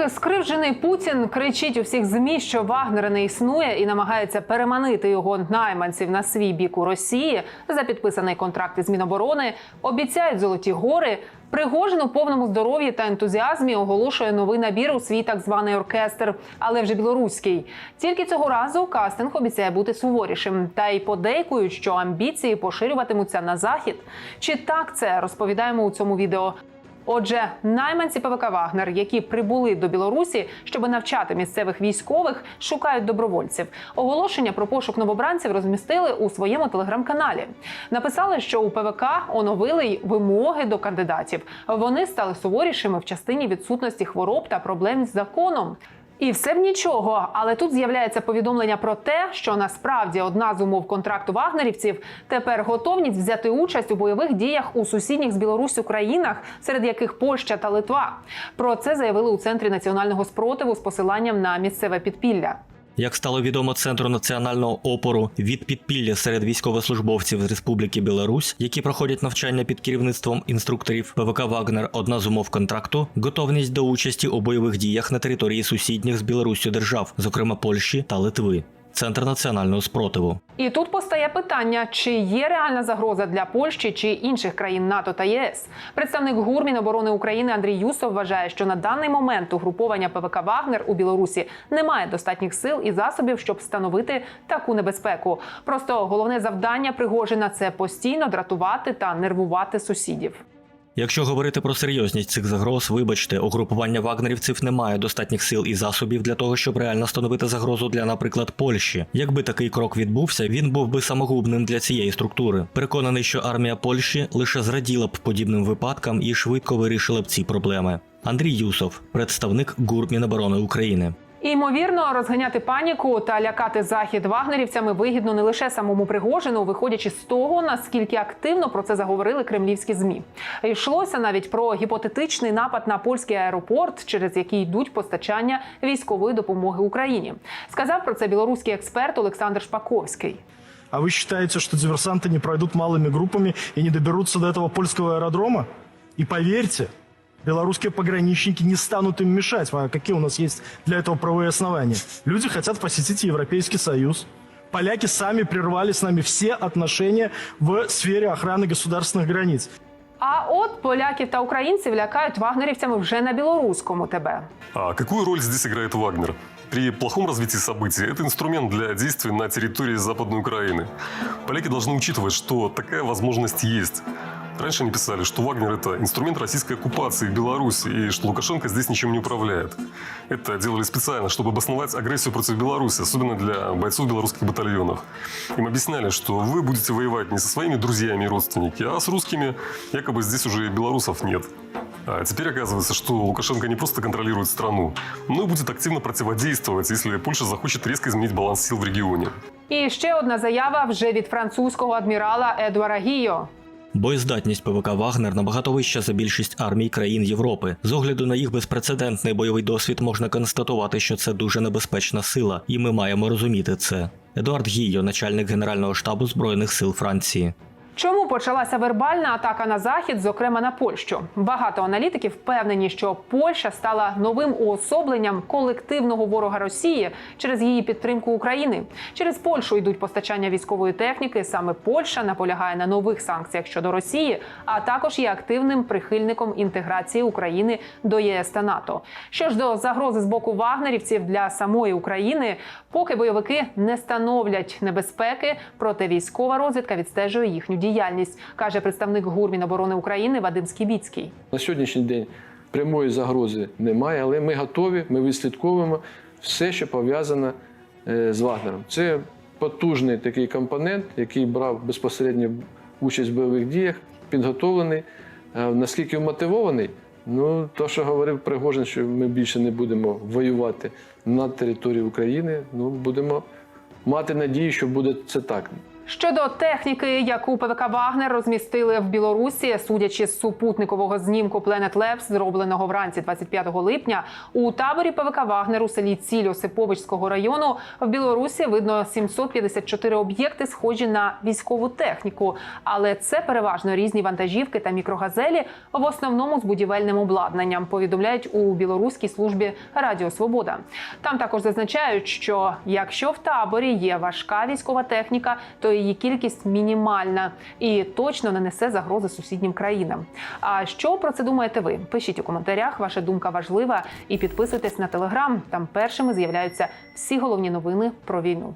Поки скривджений Путін кричить у всіх змі, що Вагнера не існує і намагається переманити його найманців на свій бік у Росії за підписаний контракт із Міноборони, обіцяють золоті гори. Пригожин у повному здоров'ї та ентузіазмі оголошує новий набір у свій так званий оркестр, але вже білоруський. Тільки цього разу кастинг обіцяє бути суворішим. Та й подейкують, що амбіції поширюватимуться на захід. Чи так це розповідаємо у цьому відео? Отже, найманці ПВК Вагнер, які прибули до Білорусі, щоб навчати місцевих військових, шукають добровольців. Оголошення про пошук новобранців розмістили у своєму телеграм-каналі. Написали, що у ПВК оновили й вимоги до кандидатів. Вони стали суворішими в частині відсутності хвороб та проблем з законом. І все б нічого, але тут з'являється повідомлення про те, що насправді одна з умов контракту вагнерівців тепер готовність взяти участь у бойових діях у сусідніх з Білоруссю країнах, серед яких Польща та Литва. Про це заявили у центрі національного спротиву з посиланням на місцеве підпілля. Як стало відомо Центру національного опору від підпілля серед військовослужбовців з Республіки Білорусь, які проходять навчання під керівництвом інструкторів ПВК Вагнер, одна з умов контракту готовність до участі у бойових діях на території сусідніх з Білоруссю держав, зокрема Польщі та Литви. Центр національного спротиву. І тут постає питання, чи є реальна загроза для Польщі чи інших країн НАТО та ЄС. Представник ГУР Міноборони України Андрій Юсов вважає, що на даний момент угруповання ПВК Вагнер у Білорусі немає достатніх сил і засобів, щоб встановити таку небезпеку. Просто головне завдання Пригожина це постійно дратувати та нервувати сусідів. Якщо говорити про серйозність цих загроз, вибачте, угрупування вагнерівців не має достатніх сил і засобів для того, щоб реально становити загрозу для, наприклад, Польщі. Якби такий крок відбувся, він був би самогубним для цієї структури. Переконаний, що армія Польщі лише зраділа б подібним випадкам і швидко вирішила б ці проблеми. Андрій Юсов, представник ГУР Міноборони України. І, ймовірно, розганяти паніку та лякати захід вагнерівцями вигідно не лише самому Пригожину, виходячи з того, наскільки активно про це заговорили кремлівські змі. Йшлося навіть про гіпотетичний напад на польський аеропорт, через який йдуть постачання військової допомоги Україні. Сказав про це білоруський експерт Олександр Шпаковський. А вы считаете, что диверсанты не пройдут малыми группами и не доберутся до этого польского аэродрома? И поверьте, белорусские пограничники не станут им мешать. А какие у нас есть для этого правовые основания? Люди хотят посетить Европейский Союз. Поляки сами прервали с нами все отношения в сфере охраны государственных границ. А от поляків та українців лякають вагнерівцями вже на білоруському ТБ. А какую роль здесь играет Вагнер? При плохом развитии событий это инструмент для действий на территории Западной Украины. Поляки должны учитывать, что такая возможность есть. Раньше они писали, что Вагнер – это инструмент российской оккупации в Беларуси, и что Лукашенко здесь ничем не управляет. Это делали специально, чтобы обосновать агрессию против Беларуси, особенно для бойцов белорусских батальонов. Им объясняли, что вы будете воевать не со своими друзьями и родственниками, а с русскими, якобы здесь уже белорусов нет. А теперь оказывается, что Лукашенко не просто контролирует страну, но и будет активно противодействовать, если Польша захочет резко изменить баланс сил в регионе. І ще одна заява вже від французького адмірала Едуара Гійо. Боєздатність ПВК Вагнер набагато вища за більшість армій країн Європи. З огляду на їх безпрецедентний бойовий досвід можна констатувати, що це дуже небезпечна сила, і ми маємо розуміти це. Едуард Гійо, начальник Генерального штабу Збройних сил Франції. Чому почалася вербальна атака на захід, зокрема на Польщу? Багато аналітиків впевнені, що Польща стала новим уособленням колективного ворога Росії через її підтримку України. Через Польщу йдуть постачання військової техніки. Саме Польща наполягає на нових санкціях щодо Росії, а також є активним прихильником інтеграції України до ЄС та НАТО. Що ж до загрози з боку вагнерівців для самої України, поки бойовики не становлять небезпеки, проте військова розвідка відстежує їхню діяльність, каже представник ГУР Міноборони України Вадим Скібіцький. На сьогоднішній день прямої загрози немає, але ми готові, ми відслідковуємо все, що пов'язане е, з Вагнером. Це потужний такий компонент, який брав безпосередньо участь в бойових діях, підготовлений. Е, Наскільки мотивований? Ну, то, що говорив Пригожин, що ми більше не будемо воювати на території України, ну будемо мати надію, що буде це так. Щодо техніки, яку ПВК Вагнер розмістили в Білорусі, судячи з супутникового знімку Planet Labs, зробленого вранці 25 липня, у таборі ПВК Вагнер у селі Ціль Осиповичського району в Білорусі видно 754 об'єкти, схожі на військову техніку. Але це переважно різні вантажівки та мікрогазелі, в основному з будівельним обладнанням. Повідомляють у білоруській службі Радіо Свобода. Там також зазначають, що якщо в таборі є важка військова техніка, то її кількість мінімальна і точно не несе загрози сусіднім країнам. А що про це думаєте ви? Пишіть у коментарях. Ваша думка важлива і підписуйтесь на телеграм. Там першими з'являються всі головні новини про війну.